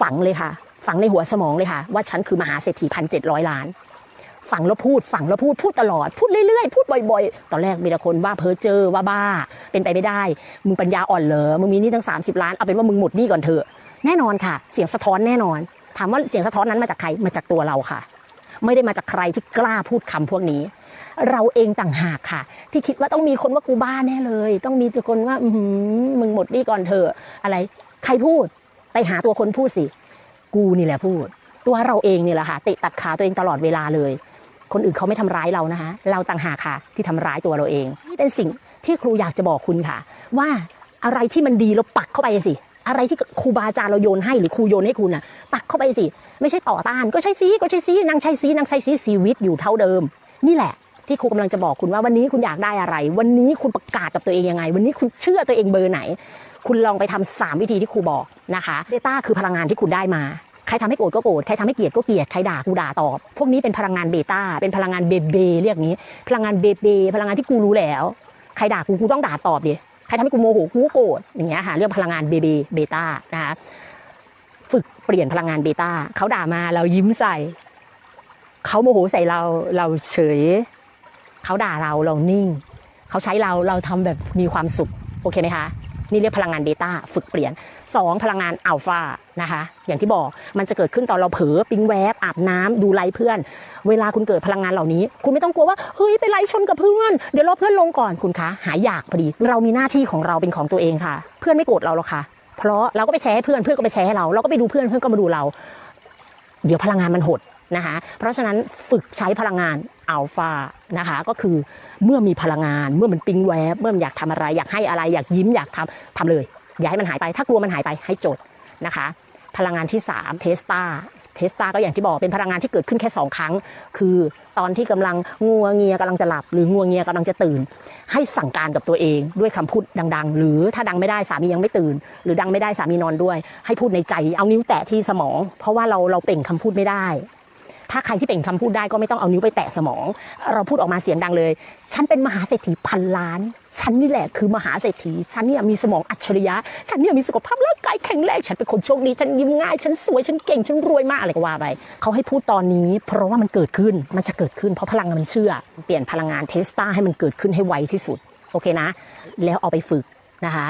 ฝังเลยค่ะ ฝังในหัวสมองเลยค่ะ ว่าฉันคือมหาเศรษฐีพันเจ็ดร้อยล้าน ฝังแล้วพูดฝังแล้วพูดพูดตลอด พูดเรื่อยๆ พูดบ่อยๆ ตอนแรกมีแต่คนว่าเพ้อเจอว่าบ้า เป็นไปไม่ได้ มึงปัญญาอ่อนเหรอมึงมีหนี่ตั้ง 30 ล้านเอาเป็นว่ามึงหมดหนี้ก่อนเถอะแน่นอนค่ะ เสียงสะท้อนแน่นอน ถามว่าเสียงสะท้อนนั้นมาจากใครมาจากตัวเราค่ะ ไม่ได้มาจากใครที่กล้าพูดคำพวกนี้ เราเองต่างหากค่ะ ที่คิดว่าต้องมีคนว่ากูบ้าแน่เลย ต้องมีคนว่า อืมึงหมดหนี้ก่อนเถอะอะไร ใครพูด ไปหาตัวคนพูดสิ กูนี่แหละพูด ตัวเราเองนี่แหละค่ะตะตัดขาตัวเองตลอดเวลาเลย คนอื่นเขาไม่ทำร้ายเรานะคะ เราต่างหากค่ะที่ทำร้ายตัวเราเองนี่เป็นสิ่งที่ครูอยากจะบอกคุณค่ะ ว่าอะไรที่มันดีเราปักเข้าไปสิอะไรที่ครูบาอาจารย์เราโยนให้หรือครูโยนให้คุณน่ะปักเข้าไปสิไม่ใช่ต่อต้านก็ใช่ซีก็ใช่ซีนางใช่ซีนางใช่ซีชีวิตอยู่เท่าเดิม นี่แหละ ที่ครูกำลังจะบอกคุณว่าวันนี้คุณอยากได้อะไร วันนี้คุณประกาศกับตัวเองยังไง วันนี้คุณเชื่อตัวเองเบอร์ไหน คุณลองไปทำสามวิธีที่ครูบอกนะคะ Data คือพลังงานที่คุณได้มาใครทำให้โกรธก็โกรธใครทำให้เกลียดก็เกลียดใครด่ากูด่าตอบพวกนี้เป็นพลังงานเบต้าเป็นพลังงานเบเบเรียกงี้ พลังงานเบเบพลังงานที่กูรู้แล้ว ใครด่ากูกูต้องด่าตอบดิใครทำให้กูโมโหกูโกรธอย่างเงี้ยค่ะเรียกพลังงานเบเบเบต้านะคะฝึกเปลี่ยนพลังงานเบต้าเขาด่ามาเรายิ้มใส่เขาโมโหใส่เราเราเฉยเขาด่าเราเรานิ่งเขาใช้เราเราทำแบบมีความสุขโอเคไหมคะ นี่เรียกพลังงานเบต้าฝึกเปลี่ยน 2 พลังงานอัลฟานะคะอย่างที่บอกมันจะเกิดขึ้นตอนเราเผลอปิ๊งแวบอาบน้ำดูไลเพื่อน เวลาคุณเกิดพลังงานเหล่านี้ คุณไม่ต้องกลัวว่าเฮ้ยไปไลชนกับเพื่อนเดี๋ยวรอเพื่อนลงก่อนคุณคะหายอยากพอดี เรามีหน้าที่ของเราเป็นของตัวเองค่ะ เพื่อนไม่โกรธเราหรอกค่ะ เพราะเราก็ไปแชร์ให้เพื่อนเพื่อนก็ไปแชร์ให้เราเราก็ไปดูเพื่อนเพื่อนก็มาดูเรา เดี๋ยวพลังงานมันหด นะคะเพราะฉะนั้นฝึกใช้พลังงานอัลฟานะคะก็คือเมื่อมีพลังงานเมื่อมันปิ๊งแวบเมื่อมันอยากทำอะไร อยากให้อะไรอยากยิ้มอยากทำทำเลย อย่าให้มันหายไป ถ้ากลัวมันหายไปให้จดนะคะ พลังงานที่3เทสตาเทสตาก็อย่างที่บอกเป็นพลังงานที่เกิดขึ้นแค่ 2 ครั้ง คือตอนที่กำลังงัวเงียกำลังจะหลับ หรืองัวเงียกำลังจะตื่น ให้สั่งการกับตัวเองด้วยคำพูดดัง ๆ หรือถ้าดังไม่ได้สามียังไม่ตื่น หรือดังไม่ได้สามีนอนด้วย ให้พูดในใจเอานิ้วแตะที่สมอง เพราะว่าเราเราเปล่งคำพูดไม่ได้ ถ้าใครที่เปล่งคำพูดได้ก็ไม่ต้องเอานิ้วไปแตะสมอง เราพูดออกมาเสียงดังเลย ฉันเป็นมหาเศรษฐีพันล้าน ฉันนี่แหละคือมหาเศรษฐี ฉันเนี่ยมีสมองอัจฉริยะ ฉันเนี่ยมีสุขภาพร่างกายแข็งแรง ฉันเป็นคนโชคดี ฉันยิ้มง่าย ฉันสวย ฉันเก่ง ฉันรวยมากอะไรก็ว่าไป เขาให้พูดตอนนี้ เพราะว่ามันเกิดขึ้น มันจะเกิดขึ้น เพราะพลังงานมันเชื่อ เปลี่ยนพลังงานเทสตาให้มันเกิดขึ้นให้ไวที่สุด โอเคนะ แล้วเอาไปฝึกนะคะ